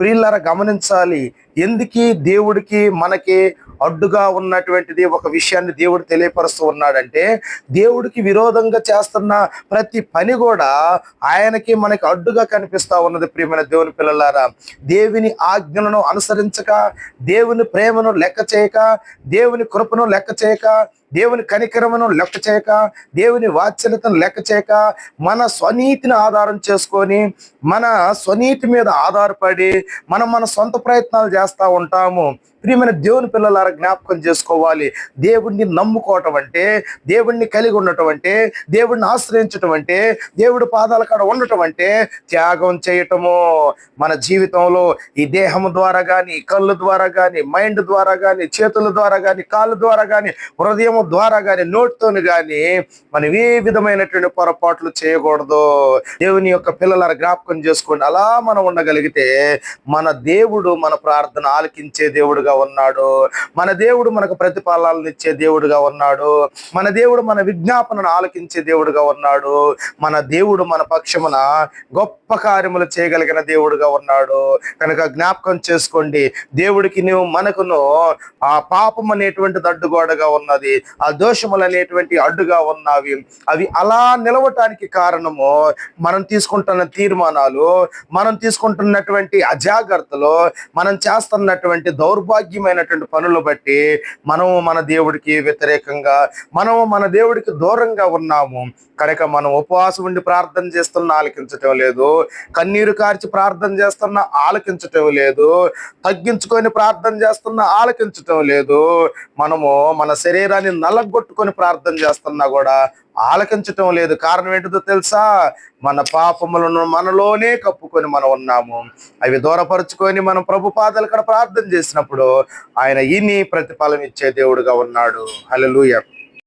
ప్రియులార గమనించాలి. ఎందుకు దేవుడికి మనకి అడ్డుగా ఉన్నటువంటిది ఒక విషయాన్ని దేవుడు తెలియపరుస్తూ ఉన్నాడంటే దేవుడికి విరోధంగా చేస్తున్న ప్రతి పని కూడా ఆయనకి మనకి అడ్డుగా కనిపిస్తూ ఉన్నది ప్రియమైన దేవుని పిల్లలారా. దేవుని ఆజ్ఞలను అనుసరించక దేవుని ప్రేమను లెక్క చేయక దేవుని కృపను లెక్క చేయక దేవుని కనికరమును లెక్క చేయక దేవుని వాత్సల్యతను లెక్క చేయక మన స్వనీతిని ఆధారం చేసుకొని మన స్వనీతి మీద ఆధారపడి మనం మన సొంత ప్రయత్నాలు చేస్తూ ఉంటాము. ప్రియమైన దేవుని పిల్లలారా జ్ఞాపకం చేసుకోవాలి. దేవుణ్ణి నమ్ముకోవటం అంటే దేవుణ్ణి కలిగి ఉండటం అంటే దేవుణ్ణి ఆశ్రయించటం అంటే దేవుడి పాదాల కాడ ఉండటం అంటే త్యాగం చేయటము. మన జీవితంలో ఈ దేహం ద్వారా కానీ కళ్ళు ద్వారా కానీ మైండ్ ద్వారా కానీ చేతుల ద్వారా కానీ కాళ్ళ ద్వారా కానీ హృదయం ద్వారా కానీ నోటితోని కానీ మనం ఏ విధమైనటువంటి పొరపాట్లు చేయకూడదు. దేవుని యొక్క పిల్లల జ్ఞాపకం చేసుకోండి. అలా మనం ఉండగలిగితే మన దేవుడు మన ప్రార్థన ఆలకించే దేవుడుగా ఉన్నాడు. మన దేవుడు మనకు ప్రతిఫలాలను ఇచ్చే దేవుడుగా ఉన్నాడు. మన దేవుడు మన విజ్ఞాపనను ఆలకించే దేవుడుగా ఉన్నాడు. మన దేవుడు మన పక్షమున గొప్ప కార్యములు చేయగలిగిన దేవుడుగా ఉన్నాడు. కనుక జ్ఞాపకం చేసుకోండి. దేవుడికి నువ్వు మనకును ఆ పాపం అనేటువంటిది అడ్డుగోడగా ఉన్నది. ఆ దోషములు అనేటువంటి అడ్డుగా ఉన్నవి. అవి అలా నిలవటానికి కారణము మనం తీసుకుంటున్న తీర్మానాలు మనం తీసుకుంటున్నటువంటి అజాగ్రత్తలు మనం చేస్తున్నటువంటి దౌర్భాగ్యమైనటువంటి పనులు బట్టి మనము మన దేవుడికి వ్యతిరేకంగా మనము మన దేవుడికి దూరంగా ఉన్నాము. కనుక మనం ఉపవాసం ఉండి ప్రార్థన చేస్తున్న ఆలకించటం లేదు. కన్నీరు కార్చి ప్రార్థన చేస్తున్న ఆలకించటం లేదు. తగ్గించుకొని ప్రార్థన చేస్తున్న ఆలకించటం లేదు. మనము మన శరీరాన్ని నలగొట్టుకొని ప్రార్థన చేస్తున్నా కూడా ఆలకించటం లేదు. కారణం ఏంటిదో తెలుసా? మన పాపములను మనలోనే కప్పుకొని మనం ఉన్నాము. అవి దూరపరుచుకొని మనం ప్రభు పాదాలు ఇక్కడ ప్రార్థన చేసినప్పుడు ఆయన ఇని ప్రతిఫలం ఇచ్చే దేవుడుగా ఉన్నాడు. హల్లెలూయా.